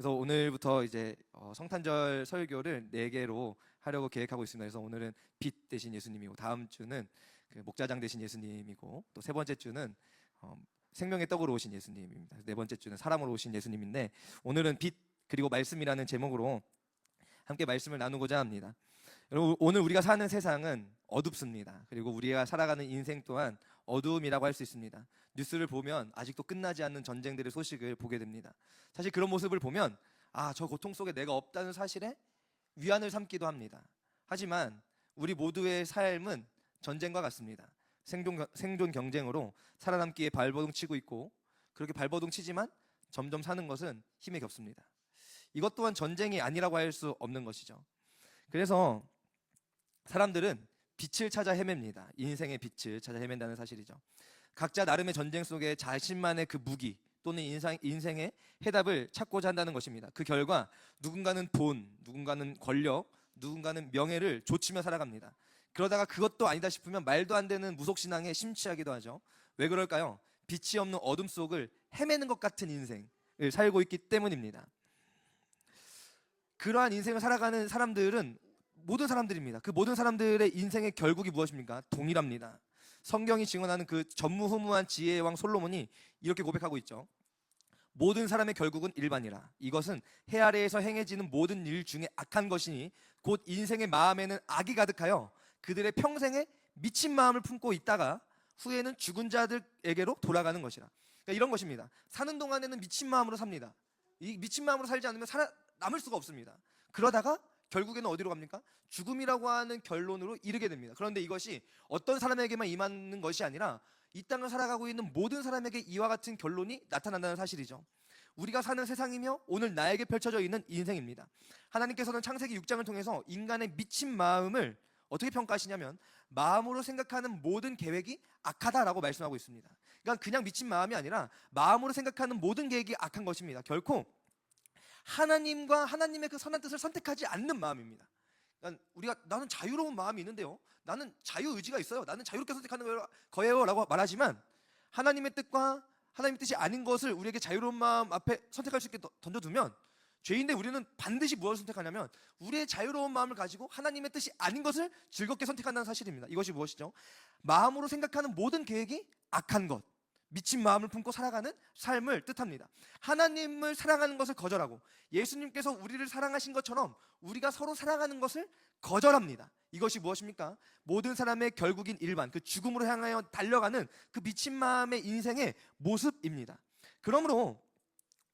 그래서 오늘부터 이제 어, 성탄절 설교를 네 개로 하려고 계획하고 있습니다. 그래서 오늘은 빛 대신 예수님이고 다음 주는 그 목자장 대신 예수님이고 또 세 번째 주는 어, 생명의 떡으로 오신 예수님입니다. 네 번째 주는 사람으로 오신 예수님인데 오늘은 빛 그리고 말씀이라는 제목으로 함께 말씀을 나누고자 합니다. 여러분 오늘 우리가 사는 세상은 어둡습니다. 그리고 우리가 살아가는 인생 또한 어두움이라고 할 수 있습니다. 뉴스를 보면 아직도 끝나지 않는 전쟁들의 소식을 보게 됩니다. 사실 그런 모습을 보면 아, 저 고통 속에 내가 없다는 사실에 위안을 삼기도 합니다. 하지만 우리 모두의 삶은 전쟁과 같습니다. 생존, 겨- 생존 경쟁으로 살아남기에 발버둥 치고 있고 그렇게 발버둥 치지만 점점 사는 것은 힘에 겹습니다. 이것 또한 전쟁이 아니라고 할 수 없는 것이죠. 그래서 사람들은 빛을 찾아 헤맵니다. 인생의 빛을 찾아 헤맨다는 사실이죠. 각자 나름의 전쟁 속에 자신만의 그 무기 또는 인상, 인생의 해답을 찾고자 한다는 것입니다. 그 결과 누군가는 돈, 누군가는 권력, 누군가는 명예를 좇으며 살아갑니다. 그러다가 그것도 아니다 싶으면 말도 안 되는 무속신앙에 심취하기도 하죠. 왜 그럴까요? 빛이 없는 어둠 속을 헤매는 것 같은 인생을 살고 있기 때문입니다. 그러한 인생을 살아가는 사람들은 모든 사람들입니다. 그 모든 사람들의 인생의 결국이 무엇입니까? 동일합니다. 성경이 증언하는 그 전무후무한 지혜의 왕 솔로몬이 이렇게 고백하고 있죠. 모든 사람의 결국은 일반이라. 이것은 해 아래에서 행해지는 모든 일 중에 악한 것이니 곧 인생의 마음에는 악이 가득하여 그들의 평생에 미친 마음을 품고 있다가 후에는 죽은 자들에게로 돌아가는 것이라. 그러니까 이런 것입니다. 사는 동안에는 미친 마음으로 삽니다. 이 미친 마음으로 살지 않으면 살아 남을 수가 없습니다. 그러다가 결국에는 어디로 갑니까? 죽음이라고 하는 결론으로 이르게 됩니다. 그런데 이것이 어떤 사람에게만 임하는 것이 아니라 이 땅을 살아가고 있는 모든 사람에게 이와 같은 결론이 나타난다는 사실이죠. 우리가 사는 세상이며 오늘 나에게 펼쳐져 있는 인생입니다. 하나님께서는 창세기 6장을 통해서 인간의 미친 마음을 어떻게 평가하시냐면 마음으로 생각하는 모든 계획이 악하다라고 말씀하고 있습니다. 그러니까 그냥 미친 마음이 아니라 마음으로 생각하는 모든 계획이 악한 것입니다. 결코 하나님과 하나님의 그 선한 뜻을 선택하지 않는 마음입니다. 그러니까 우리가 나는 자유로운 마음이 있는데요. 나는 자유 의지가 있어요. 나는 자유롭게 선택하는 거예요- 거예요라고 말하지만 하나님의 뜻과 하나님의 뜻이 아닌 것을 우리에게 자유로운 마음 앞에 선택할 수 있게 던- 던져두면 죄인데 우리는 반드시 무엇을 선택하냐면 우리의 자유로운 마음을 가지고 하나님의 뜻이 아닌 것을 즐겁게 선택한다는 사실입니다. 이것이 무엇이죠? 마음으로 생각하는 모든 계획이 악한 것, 미친 마음을 품고 살아가는 삶을 뜻합니다. 하나님을 사랑하는 것을 거절하고 예수님께서 우리를 사랑하신 것처럼 우리가 서로 사랑하는 것을 거절합니다. 이것이 무엇입니까? 모든 사람의 결국인 일반, 그 죽음으로 향하여 달려가는 그 미친 마음의 인생의 모습입니다. 그러므로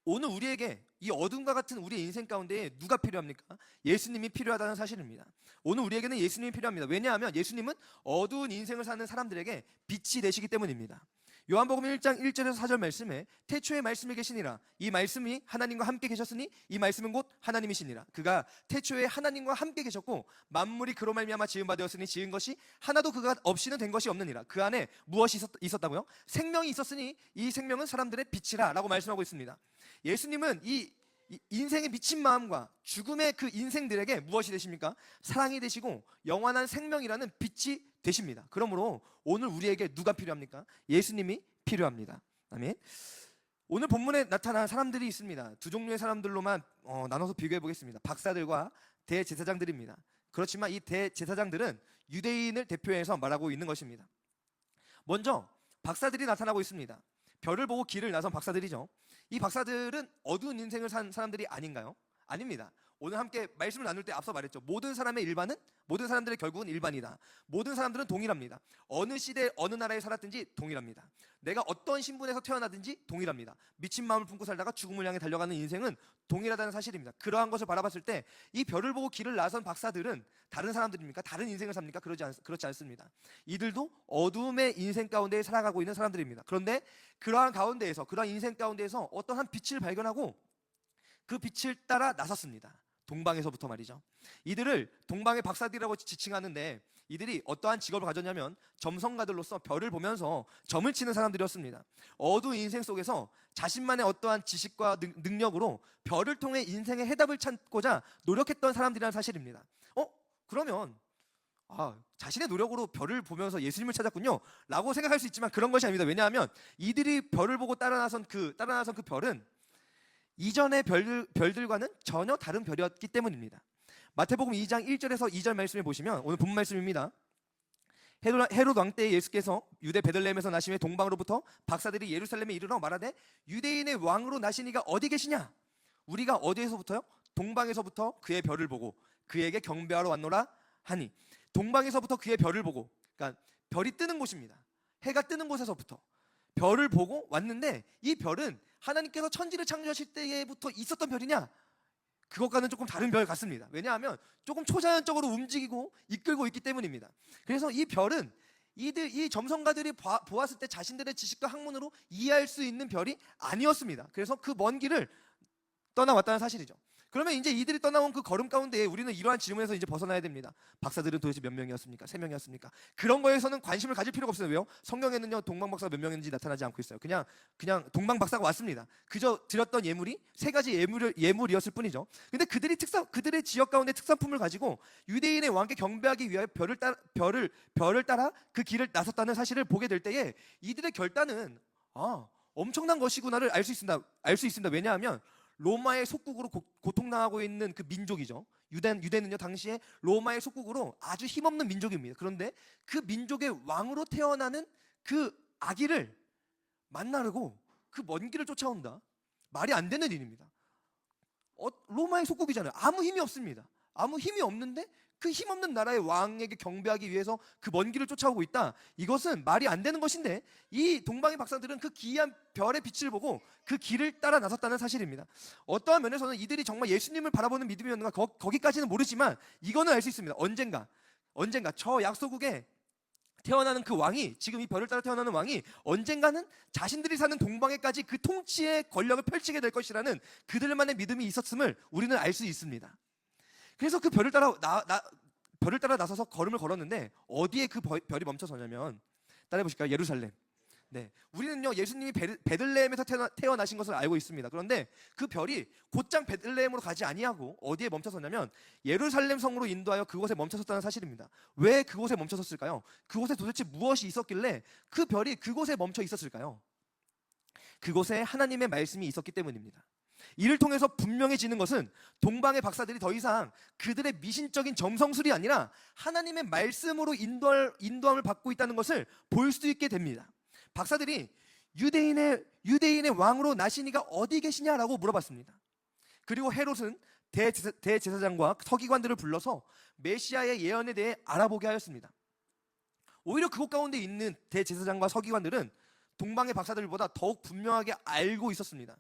오늘 우리에게 이 어둠과 같은 우리의 인생 가운데 누가 필요합니까? 예수님이 필요하다는 사실입니다. 오늘 우리에게는 예수님이 필요합니다. 왜냐하면 예수님은 어두운 인생을 사는 사람들에게 빛이 되시기 때문입니다. 요한복음 1장 1절에서 4절 말씀에 태초에 말씀이 계시니라 이 말씀이 하나님과 함께 계셨으니 이 말씀은 곧 하나님이시니라 그가 태초에 하나님과 함께 계셨고 만물이 그로 말미암아 지은 바 되었으니 지은 것이 하나도 그가 없이는 된 것이 없느니라 그 안에 무엇이 있었, 있었다고요? 생명이 있었으니 이 생명은 사람들의 빛이라라고 말씀하고 있습니다. 예수님은 이이 인생의 미친 마음과 죽음의 그 인생들에게 무엇이 되십니까? 사랑이 되시고 영원한 생명이라는 빛이 되십니다. 그러므로 오늘 우리에게 누가 필요합니까? 예수님이 필요합니다. 아멘. 오늘 본문에 나타난 사람들이 있습니다. 두 종류의 사람들로만 어, 나눠서 비교해 보겠습니다. 박사들과 대제사장들입니다. 그렇지만 이 대제사장들은 유대인을 대표해서 말하고 있는 것입니다. 먼저 박사들이 나타나고 있습니다. 별을 보고 길을 나선 박사들이죠. 이 박사들은 어두운 인생을 산 사람들이 아닌가요? 아닙니다. 오늘 함께 말씀을 나눌 때 앞서 말했죠. 모든 사람의 일반은 모든 사람들의 결국은 일반이다. 모든 사람들은 동일합니다. 어느 시대 어느 나라에 살았든지 동일합니다. 내가 어떤 신분에서 태어나든지 동일합니다. 미친 마음을 품고 살다가 죽음을 향해 달려가는 인생은 동일하다는 사실입니다. 그러한 것을 바라봤을 때 이 별을 보고 길을 나선 박사들은 다른 사람들입니까? 다른 인생을 삽니까? 그러지, 않, 그렇지 않습니다. 이들도 어둠의 인생 가운데 살아가고 있는 사람들입니다. 그런데 그러한 가운데에서 그러한 인생 가운데에서 어떠한 빛을 발견하고 그 빛을 따라 나섰습니다. 동방에서부터 말이죠. 이들을 동방의 박사들이라고 지칭하는데 이들이 어떠한 직업을 가졌냐면 점성가들로서 별을 보면서 점을 치는 사람들이었습니다. 어두운 인생 속에서 자신만의 어떠한 지식과 능- 능력으로 별을 통해 인생의 해답을 찾고자 노력했던 사람들이라는 사실입니다. 어? 그러면 아, 자신의 노력으로 별을 보면서 예수님을 찾았군요. 라고 생각할 수 있지만 그런 것이 아닙니다. 왜냐하면 이들이 별을 보고 따라 나선 그 따라 나선 그 별은 이전의 별들, 별들과는 전혀 다른 별이었기 때문입니다. 마태복음 2장 1절에서 2절 말씀을 보시면 오늘 본 말씀입니다. 헤롯, 헤롯 왕때 예수께서 유대 베들레헴에서 나심에 동방으로부터 박사들이 예루살렘에 이르러 말하되 유대인의 왕으로 나시니가 어디 계시냐? 우리가 어디에서부터요? 동방에서부터 그의 별을 보고 그에게 경배하러 왔노라 하니 동방에서부터 그의 별을 보고 그러니까 별이 뜨는 곳입니다. 해가 뜨는 곳에서부터 별을 보고 왔는데 이 별은 하나님께서 천지를 창조하실 때부터 있었던 별이냐? 그것과는 조금 다른 별 같습니다. 왜냐하면 조금 초자연적으로 움직이고 이끌고 있기 때문입니다. 그래서 이 별은 이들 이 점성가들이 봐- 보았을 때 자신들의 지식과 학문으로 이해할 수 있는 별이 아니었습니다. 그래서 그 먼 길을 떠나왔다는 사실이죠. 그러면 이제 이들이 떠나온 그 걸음 가운데 우리는 이러한 질문에서 이제 벗어나야 됩니다. 박사들은 도대체 몇 명이었습니까? 세 명이었습니까? 그런 거에서는 관심을 가질 필요가 없어요. 왜요? 성경에는요 동방 박사가 몇 명인지 나타나지 않고 있어요. 그냥 그냥 동방 박사가 왔습니다. 그저 드렸던 예물이 세 가지 예물 예물이었을 뿐이죠. 근데 그들이 특산 그들의 지역 가운데 특산품을 가지고 유대인의 왕께 경배하기 위하여 별을 따 별을 별을 따라 그 길을 나섰다는 사실을 보게 될 때에 이들의 결단은 아 엄청난 것이구나를 알 수 있습니다. 알 수 있습니다. 왜냐하면 로마의 속국으로 고, 고통당하고 있는 그 민족이죠. 유대 유대는요 당시에 로마의 속국으로 아주 힘없는 민족입니다. 그런데 그 민족의 왕으로 태어나는 그 아기를 만나려고 그 먼 길을 쫓아온다. 말이 안 되는 일입니다. 어, 로마의 속국이잖아요. 아무 힘이 없습니다. 아무 힘이 없는데 그 힘없는 나라의 왕에게 경배하기 위해서 그 먼 길을 쫓아오고 있다. 이것은 말이 안 되는 것인데 이 동방의 박사들은 그 기이한 별의 빛을 보고 그 길을 따라 나섰다는 사실입니다. 어떠한 면에서는 이들이 정말 예수님을 바라보는 믿음이었는가 거, 거기까지는 모르지만 이거는 알 수 있습니다. 언젠가 언젠가 저 약소국에 태어나는 그 왕이 지금 이 별을 따라 태어나는 왕이 언젠가는 자신들이 사는 동방에까지 그 통치의 권력을 펼치게 될 것이라는 그들만의 믿음이 있었음을 우리는 알 수 있습니다. 그래서 그 별을 따라 나, 나 별을 따라 나서서 걸음을 걸었는데 어디에 그 벌- 별이 멈춰서냐면 따라해 보실까요? 예루살렘. 네, 우리는요 예수님이 베- 베들레헴에서 태어나, 태어나 신 것을 알고 있습니다. 그런데 그 별이 곧장 베들레헴으로 가지 아니하고 어디에 멈춰섰냐면 예루살렘 성으로 인도하여 그곳에 멈춰섰다는 사실입니다. 왜 그곳에 멈춰섰을까요? 그곳에 도대체 무엇이 있었길래 그 별이 그곳에 멈춰 있었을까요? 그곳에 하나님의 말씀이 있었기 때문입니다. 이를 통해서 분명해지는 것은 동방의 박사들이 더 이상 그들의 미신적인 점성술이 아니라 하나님의 말씀으로 인도할, 인도함을 받고 있다는 것을 볼 수 있게 됩니다. 박사들이 유대인의 유대인의 왕으로 나시니가 어디 계시냐라고 물어봤습니다. 그리고 헤롯은 대제사, 대제사장과 서기관들을 불러서 메시아의 예언에 대해 알아보게 하였습니다. 오히려 그곳 가운데 있는 대제사장과 서기관들은 동방의 박사들보다 더욱 분명하게 알고 있었습니다.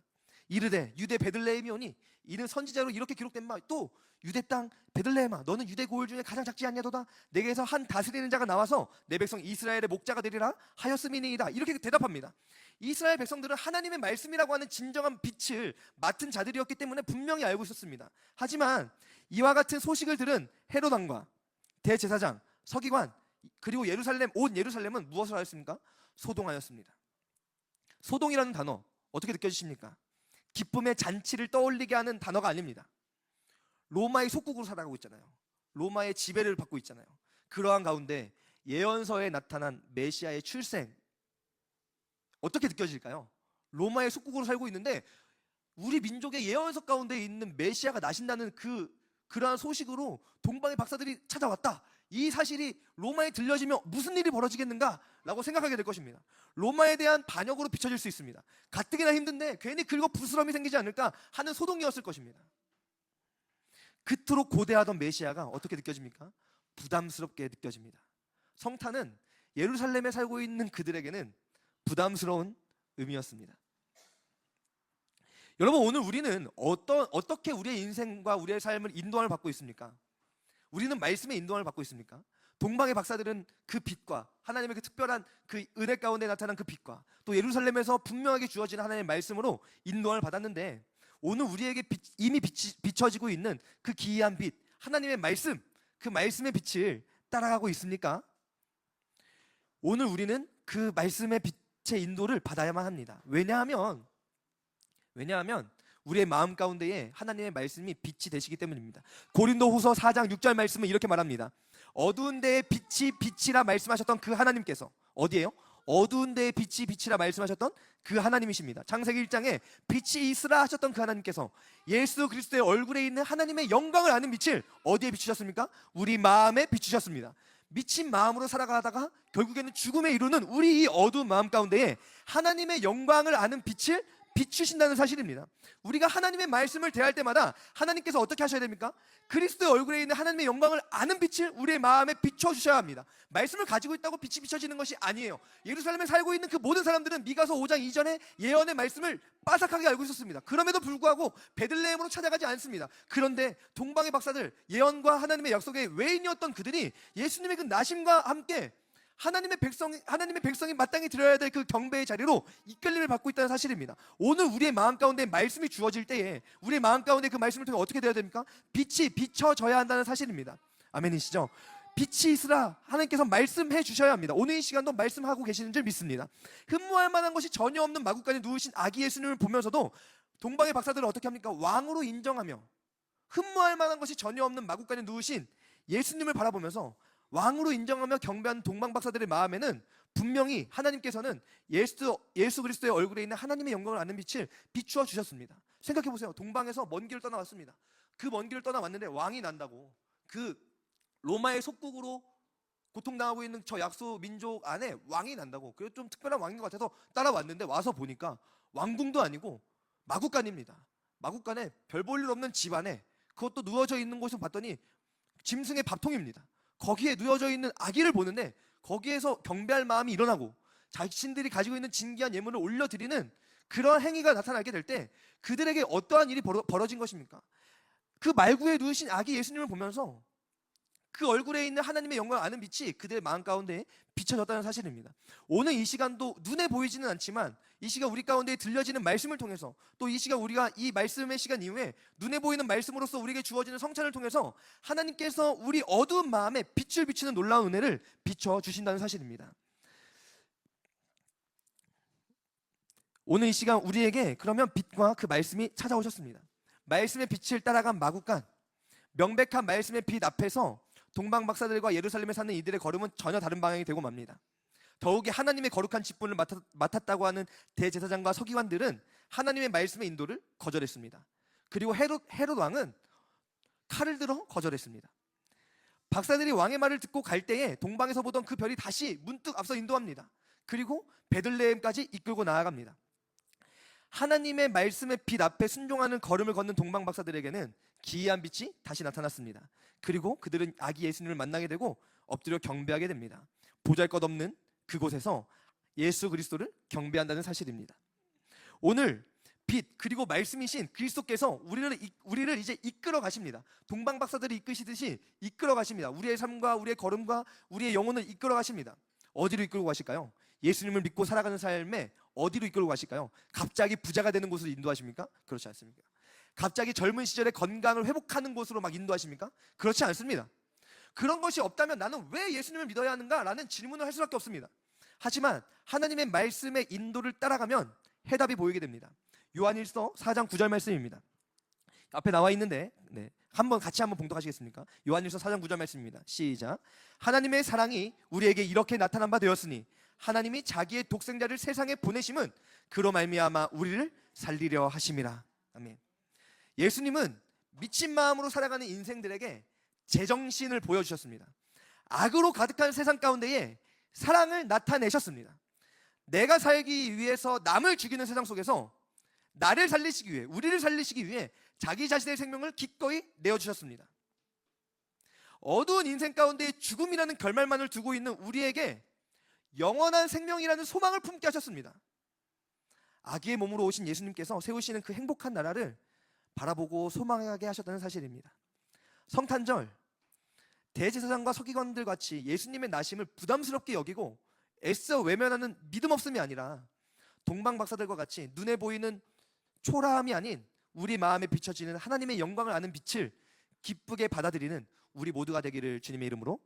이르되 유대 베들레헴이 오니 이는 선지자로 이렇게 기록된 바 또 유대 땅 베들레헴아 너는 유대 고을 중에 가장 작지 않냐도다 내게서 한 다스리는 자가 나와서 내 백성 이스라엘의 목자가 되리라 하였음이니이다 이렇게 대답합니다. 이스라엘 백성들은 하나님의 말씀이라고 하는 진정한 빛을 맡은 자들이었기 때문에 분명히 알고 있었습니다. 하지만 이와 같은 소식을 들은 헤롯 왕과 대제사장, 서기관 그리고 예루살렘 온 예루살렘은 무엇을 하였습니까? 소동하였습니다. 소동이라는 단어 어떻게 느껴지십니까? 기쁨의 잔치를 떠올리게 하는 단어가 아닙니다. 로마의 속국으로 살아가고 있잖아요. 로마의 지배를 받고 있잖아요. 그러한 가운데 예언서에 나타난 메시아의 출생 어떻게 느껴질까요? 로마의 속국으로 살고 있는데 우리 민족의 예언서 가운데 있는 메시아가 나신다는 그 그러한 소식으로 동방의 박사들이 찾아왔다. 이 사실이 로마에 들려지면 무슨 일이 벌어지겠는가라고 생각하게 될 것입니다. 로마에 대한 반역으로 비춰질 수 있습니다. 가뜩이나 힘든데 괜히 긁어 부스럼이 생기지 않을까 하는 소동이었을 것입니다. 그토록 고대하던 메시아가 어떻게 느껴집니까? 부담스럽게 느껴집니다. 성탄은 예루살렘에 살고 있는 그들에게는 부담스러운 의미였습니다. 여러분 오늘 우리는 어떤 어떻게 우리의 인생과 우리의 삶을 인도함을 받고 있습니까? 우리는 말씀의 인도함을 받고 있습니까? 동방의 박사들은 그 빛과 하나님의 그 특별한 그 은혜 가운데 나타난 그 빛과 또 예루살렘에서 분명하게 주어지는 하나님의 말씀으로 인도함을 받았는데 오늘 우리에게 빛- 이미 비치, 비춰지고 있는 그 기이한 빛 하나님의 말씀 그 말씀의 빛을 따라가고 있습니까? 오늘 우리는 그 말씀의 빛의 인도를 받아야만 합니다. 왜냐하면 왜냐하면 우리의 마음 가운데에 하나님의 말씀이 빛이 되시기 때문입니다. 고린도후서 4장 6절 말씀은 이렇게 말합니다. 어두운 데에 빛이 빛이라 말씀하셨던 그 하나님께서 어디에요? 어두운 데에 빛이 빛이라 말씀하셨던 그 하나님이십니다. 창세기 1장에 빛이 있으라 하셨던 그 하나님께서 예수 그리스도의 얼굴에 있는 하나님의 영광을 아는 빛을 어디에 비추셨습니까? 우리 마음에 비추셨습니다. 미친 마음으로 살아가다가 결국에는 죽음에 이르는 우리 이 어두운 마음 가운데에 하나님의 영광을 아는 빛을 비추신다는 사실입니다. 우리가 하나님의 말씀을 대할 때마다 하나님께서 어떻게 하셔야 됩니까? 그리스도의 얼굴에 있는 하나님의 영광을 아는 빛을 우리의 마음에 비춰 주셔야 합니다. 말씀을 가지고 있다고 빛이 비춰지는 것이 아니에요. 예루살렘에 살고 있는 그 모든 사람들은 미가서 5장 이전에 예언의 말씀을 빠삭하게 알고 있었습니다. 그럼에도 불구하고 베들레헴으로 찾아가지 않습니다. 그런데 동방의 박사들 예언과 하나님의 약속의 외인이었던 그들이 예수님의 그 나심과 함께 하나님의 백성이 하나님의 백성이 마땅히 드려야 될 그 경배의 자리로 이끌림을 받고 있다는 사실입니다. 오늘 우리의 마음 가운데 말씀이 주어질 때에 우리의 마음 가운데 그 말씀을 통해 어떻게 되어야 됩니까? 빛이 비춰져야 한다는 사실입니다. 아멘이시죠? 빛이 있으라 하나님께서 말씀해 주셔야 합니다. 오늘 이 시간도 말씀하고 계시는 줄 믿습니다. 흠모할 만한 것이 전혀 없는 마국간에 누우신 아기 예수님을 보면서도 동방의 박사들은 어떻게 합니까? 왕으로 인정하며 흠모할 만한 것이 전혀 없는 마국간에 누우신 예수님을 바라보면서 왕으로 인정하며 경배하는 동방 박사들의 마음에는 분명히 하나님께서는 예수 예수 그리스도의 얼굴에 있는 하나님의 영광을 아는 빛을 비추어 주셨습니다. 생각해 보세요. 동방에서 먼 길을 떠나왔습니다. 그 먼 길을 떠나왔는데 왕이 난다고 그 로마의 속국으로 고통당하고 있는 저 약소 민족 안에 왕이 난다고. 그래서 좀 특별한 왕인 것 같아서 따라왔는데 와서 보니까 왕궁도 아니고 마국간입니다. 마국간에 별 볼 일 없는 집안에 그것도 누워져 있는 곳을 봤더니 짐승의 밥통입니다. 거기에 누워져 있는 아기를 보는데 거기에서 경배할 마음이 일어나고 자신들이 가지고 있는 진귀한 예물을 올려드리는 그런 행위가 나타나게 될 때 그들에게 어떠한 일이 벌어, 벌어진 것입니까? 그 말구에 누우신 아기 예수님을 보면서 그 얼굴에 있는 하나님의 영광을 아는 빛이 그들의 마음 가운데 비춰졌다는 사실입니다. 오늘 이 시간도 눈에 보이지는 않지만 이 시간 우리 가운데 들려지는 말씀을 통해서 또 이 시간 우리가 이 말씀의 시간 이후에 눈에 보이는 말씀으로서 우리에게 주어지는 성찬을 통해서 하나님께서 우리 어두운 마음에 빛을 비추는 놀라운 은혜를 비춰 주신다는 사실입니다. 오늘 이 시간 우리에게 그러면 빛과 그 말씀이 찾아오셨습니다. 말씀의 빛을 따라간 마국간 명백한 말씀의 빛 앞에서 동방 박사들과 예루살렘에 사는 이들의 걸음은 전혀 다른 방향이 되고 맙니다. 더욱이 하나님의 거룩한 직분을 맡았, 맡았 다고 하는 대제사장과 서기관들은 하나님의 말씀의 인도를 거절했습니다. 그리고 헤롯, 헤롯 왕은 칼을 들어 거절했습니다. 박사들이 왕의 말을 듣고 갈 때에 동방에서 보던 그 별이 다시 문득 앞서 인도합니다. 그리고 베들레헴까지 이끌고 나아갑니다. 하나님의 말씀의 빛 앞에 순종하는 걸음을 걷는 동방 박사들에게는 기이한 빛이 다시 나타났습니다. 그리고 그들은 아기 예수님을 만나게 되고 엎드려 경배하게 됩니다. 보잘것없는 그곳에서 예수 그리스도를 경배한다는 사실입니다. 오늘 빛 그리고 말씀이신 그리스도께서 우리를 이- 우리를 이제 이끌어 가십니다. 동방 박사들이 이끄시듯이 이끌어 가십니다. 우리의 삶과 우리의 걸음과 우리의 영혼을 이끌어 가십니다. 어디로 이끌고 가실까요? 예수님을 믿고 살아가는 삶에 어디로 이끌고 가실까요? 갑자기 부자가 되는 곳으로 인도하십니까? 그렇지 않습니까? 갑자기 젊은 시절에 건강을 회복하는 곳으로 막 인도하십니까? 그렇지 않습니다. 그런 것이 없다면 나는 왜 예수님을 믿어야 하는가 라는 질문을 할 수밖에 없습니다. 하지만 하나님의 말씀의 인도를 따라가면 해답이 보이게 됩니다. 요한일서 4장 9절 말씀입니다. 앞에 나와 있는데 네. 한번 같이 한번 봉독하시겠습니까? 요한일서 4장 9절 말씀입니다. 시작. 하나님의 사랑이 우리에게 이렇게 나타난 바 되었으니 하나님이 자기의 독생자를 세상에 보내심은 그로 말미암아 우리를 살리려 하심이라. 아멘. 예수님은 미친 마음으로 살아가는 인생들에게 제정신을 보여주셨습니다. 악으로 가득한 세상 가운데에 사랑을 나타내셨습니다. 내가 살기 위해서 남을 죽이는 세상 속에서 나를 살리시기 위해, 우리를 살리시기 위해 자기 자신의 생명을 기꺼이 내어주셨습니다. 어두운 인생 가운데 죽음이라는 결말만을 두고 있는 우리에게 영원한 생명이라는 소망을 품게 하셨습니다. 아기의 몸으로 오신 예수님께서 세우시는 그 행복한 나라를 바라보고 소망하게 하셨다는 사실입니다. 성탄절 대제사장과 서기관들 같이 예수님의 나심을 부담스럽게 여기고 애써 외면하는 믿음 없음이 아니라 동방 박사들과 같이 눈에 보이는 초라함이 아닌 우리 마음에 비춰지는 하나님의 영광을 아는 빛을 기쁘게 받아들이는 우리 모두가 되기를 주님의 이름으로